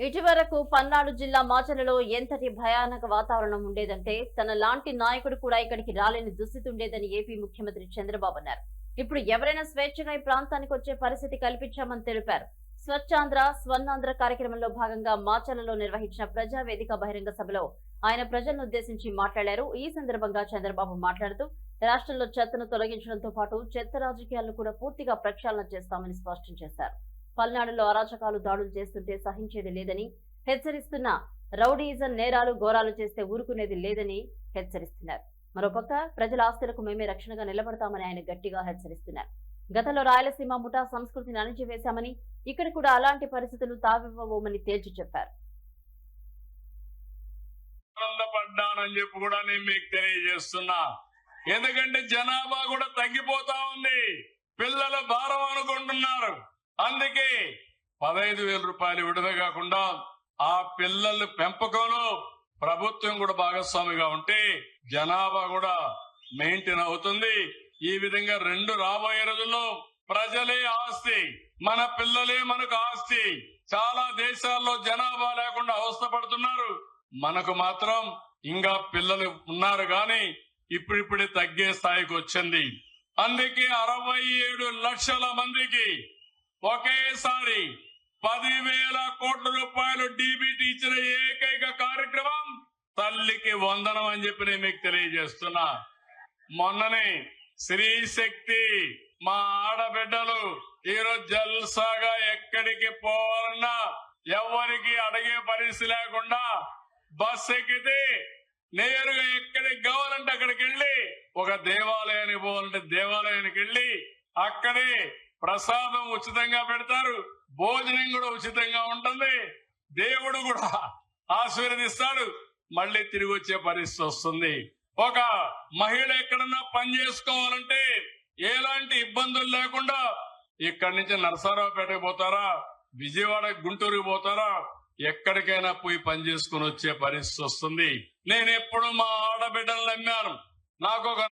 ఇటీవరకు పల్నాడు జిల్లా మాచలలో ఎంతటి భయానక వాతావరణం ఉండేదంటే తన లాంటి నాయకుడు కూడా ఇక్కడికి రాలేని దుస్థితి ఉండేదని ఏపీ ముఖ్యమంత్రి చంద్రబాబు అన్నారు. ఇప్పుడు ఎవరైనా స్వేచ్ఛగా ఈ ప్రాంతానికి వచ్చే పరిస్థితి కల్పించామని తెలిపారు. స్వచ్ఛాంధ్ర స్వర్ణాంధ్ర కార్యక్రమంలో భాగంగా మాచలలో నిర్వహించిన ప్రజావేదిక బహిరంగ సభలో ఆయన ప్రజలను ఉద్దేశించి మాట్లాడారు. ఈ సందర్భంగా చంద్రబాబు మాట్లాడుతూ రాష్ట్రంలో చెత్తను తొలగించడంతో పాటు చెత్త రాజకీయాలను కూడా పూర్తిగా ప్రక్షాళన చేస్తామని స్పష్టం చేశారు. పల్నాడులో అరాచకాలు దాడులు చేస్తుంటే సహించేది లేదని హెచ్చరిస్తున్న రౌడీయిజం నేరాలు ఘోరాలు చేస్తే ఊరుకునేది లేదని హెచ్చరిస్తున్నారు. మరోపక్క ప్రజల ఆస్తులకు మేమే రక్షణగా నిలబడతామని ఆయన గట్టిగా హెచ్చరిస్తున్నారు. గతంలో రాయలసీమ ముఠా సంస్కృతిని అణిచివేశామని ఇక్కడ కూడా అలాంటి పరిస్థితులు తావివ్వబోమని తేల్చి చెప్పారు. ఆనందపడ్డానని చెప్పి కూడా నేను మీకు తెలియజేస్తున్నా. ఎందుకంటే జనాభా కూడా తగ్గిపోతా ఉంది. పిల్లల భారం అనుకుంటున్నారు. అందుకే పదహైదు వేల రూపాయలు విడుదల కాకుండా ఆ పిల్లల పెంపకంలో ప్రభుత్వం కూడా భాగస్వామిగా ఉంటే జనాభా కూడా మెయింటైన్ అవుతుంది. ఈ విధంగా రెండు రాబోయే రోజుల్లో ప్రజలే ఆస్తి మన పిల్లలే మనకు ఆస్తి. చాలా దేశాల్లో జనాభా లేకుండా అవస్థపడుతున్నారు మనకు మాత్రం ఇంకా పిల్లలు ఉన్నారు గాని ఇప్పుడిప్పుడే తగ్గే స్థాయికి వచ్చింది. అందుకే అరవై ఏడు లక్షల మందికి ఒకేసారి పదివేల కోట్ల రూపాయలు డీబీటీ ఇచ్చిన ఏకైక కార్యక్రమం తల్లికి వందనం అని చెప్పి నేను మీకు తెలియజేస్తున్నా. మొన్ననే స్త్రీ శక్తి మా ఆడబిడ్డలు ఈరోజు జల్సాగా ఎక్కడికి పోవాలన్నా ఎవరికి అడిగే పరిస్థితి లేకుండా బస్ ఎక్కితే నేరుగా ఎక్కడికి కావాలంటే అక్కడికి వెళ్ళి ఒక దేవాలయానికి పోవాలంటే దేవాలయానికి వెళ్ళి అక్కడే ప్రసాదం ఉచితంగా పెడతారు భోజనం కూడా ఉచితంగా ఉంటుంది దేవుడు కూడా ఆశీర్వదిస్తాడు మళ్ళీ తిరిగి వచ్చే పరిస్థితి వస్తుంది. ఒక మహిళ ఎక్కడన్నా పని చేసుకోవాలంటే ఎలాంటి ఇబ్బందులు లేకుండా ఇక్కడి నుంచి నరసరావుపేటకి పోతారా విజయవాడ గుంటూరుకి పోతారా ఎక్కడికైనా పోయి పని చేసుకుని వచ్చే పరిస్థితి వస్తుంది. నేను ఎప్పుడు మా ఆడబిడ్డలు నమ్మాను. నాకు ఒక